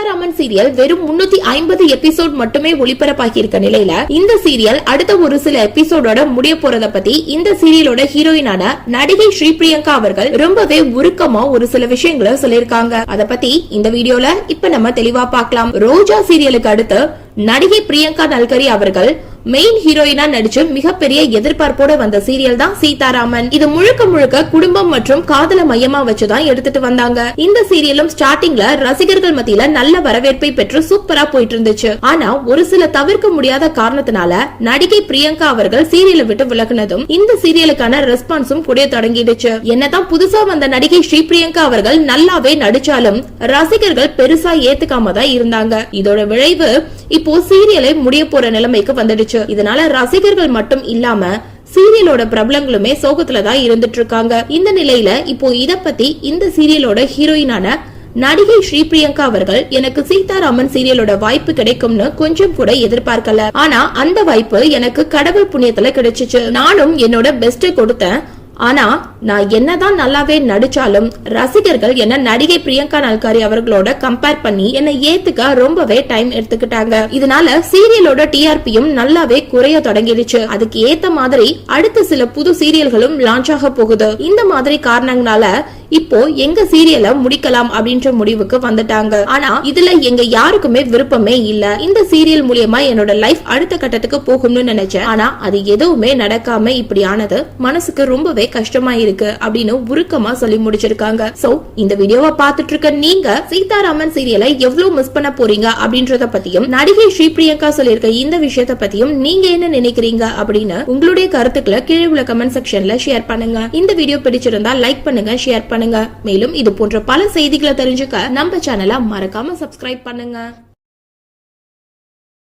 Sitharaman serial வெறும் முன்னூத்தி ஐம்பது எபிசோட் மட்டுமே ஒளிபரப்பாகி இருக்க நிலையில இந்த சீரியல் அடுத்த ஒரு சில எபிசோடோட முடிய போறத பத்தி இந்த சீரியலோட ஹீரோயினான நடிகை ஸ்ரீ பிரியங்கா அவர்கள் ரொம்பவே உருக்கமா ஒரு சில விஷயங்களை சொல்லியிருக்காங்க. அத பத்தி இந்த வீடியோல இப்ப நம்ம தெளிவா பார்க்கலாம். ரோஜா சீரியலுக்கு அடுத்து நடிகை பிரியங்கா நல்கரி அவர்கள் மெயின் ஹீரோயினா நடிச்சு மிகப்பெரிய எதிர்பார்ப்போட வந்த சீரியல் தான் சீதாராமன். இது முழுக்க முழுக்க குடும்பம் மற்றும் காதல மையமா வச்சுதான் எடுத்துட்டு வந்தாங்க. இந்த சீரியலும் ஸ்டார்டிங்ல ரசிகர்கள் மத்தியில நல்ல வரவேற்பை பெற்று சூப்பரா போயிட்டு இருந்துச்சு ஆனா ஒரு சில தவிர்க்க முடியாத காரணத்தினால நடிகை பிரியங்கா அவர்கள் சீரியலை விட்டு விலகுனதும் இந்த சீரியலுக்கான ரெஸ்பான்ஸும் குறைய தொடங்கிடுச்சு. என்னதான் புதுசா வந்த நடிகை ஸ்ரீ பிரியங்கா அவர்கள் நல்லாவே நடிச்சாலும் ரசிகர்கள் பெருசா ஏத்துக்காம தான் இருந்தாங்க. இதோட விளைவு இப்போ சீரியலை முடிய போற நிலைமைக்கு வந்துடுச்சு. இதனால ரசிகர்கள் மட்டும் இல்லாம சீரியலோட பிரபலங்களுமே சோகத்துல தான் இருந்துட்டு இருக்காங்க இந்த நிலையில இப்போ இத பத்தி இந்த சீரியலோட ஹீரோயினான நடிகை ஸ்ரீ பிரியங்கா அவர்கள் எனக்கு சீதாராமன் சீரியலோட வாய்ப்பு கிடைக்கும்னு கொஞ்சம் கூட எதிர்பார்க்கல. ஆனா அந்த வாய்ப்பு எனக்கு கடவுள் புண்ணியத்துல கிடைச்சிச்சு. நானும் என்னோட பெஸ்ட் கொடுத்தேன். ஆனா நான் என்னதான் நல்லாவே நடிச்சாலும் ரசிகர்கள் என்ன நடிகை பிரியங்கா நல்காரி அவர்களோட கம்பேர் பண்ணி என்ன ஏத்துக்க ரொம்பவே டைம் எடுத்துக்கிட்டாங்க. இதனால சீரியலோட டிஆர்பியும் நல்லாவே குறைய தொடங்கிடுச்சு. அதுக்கு ஏத்த மாதிரி அடுத்த சில புது சீரியல்களும் லான்ச் ஆக போகுது. இந்த மாதிரி காரணங்களால இப்போ எங்க சீரியலை முடிக்கலாம் அப்படின்ற முடிவுக்கு வந்துட்டாங்க. ஆனா இதுல எங்க யாருக்குமே விருப்பமே இல்ல. இந்த சீரியல் மூலியமா என்னோட லைஃப் அடுத்த கட்டத்துக்கு போகும்னு நினைச்சேன். ஆனா அது எதுவுமே நடக்காம இப்படி ஆனது மனசுக்கு ரொம்பவே கஷ்டமா இருக்கு அப்படின்னு உருக்கமா சொல்லி முடிச்சிருக்காங்க. சோ இந்த வீடியோவை பார்த்துட்டு இருக்க நீங்க சீதாராமன் சீரியலை எவ்வளவு மிஸ் பண்ண போறீங்க அப்படின்றத பத்தியும் நடிகை ஸ்ரீ பிரியங்கா சொல்லியிருக்க இந்த விஷயத்த பத்தியும் நீங்க என்ன நினைக்கிறீங்க அப்படின்னு உங்களுடைய கருத்துக்களை கீழே உள்ள கமெண்ட் செக்ஷன்ல ஷேர் பண்ணுங்க. இந்த வீடியோ பிடிச்சிருந்தா லைக் பண்ணுங்க ஷேர் பண்ணுங்க. பண்ணுங்க. மேலும் இது போன்ற பல செய்திகளை தெரிஞ்சுக்க நம்ம சேனலை மறக்காம சப்ஸ்கிரைப் பண்ணுங்க.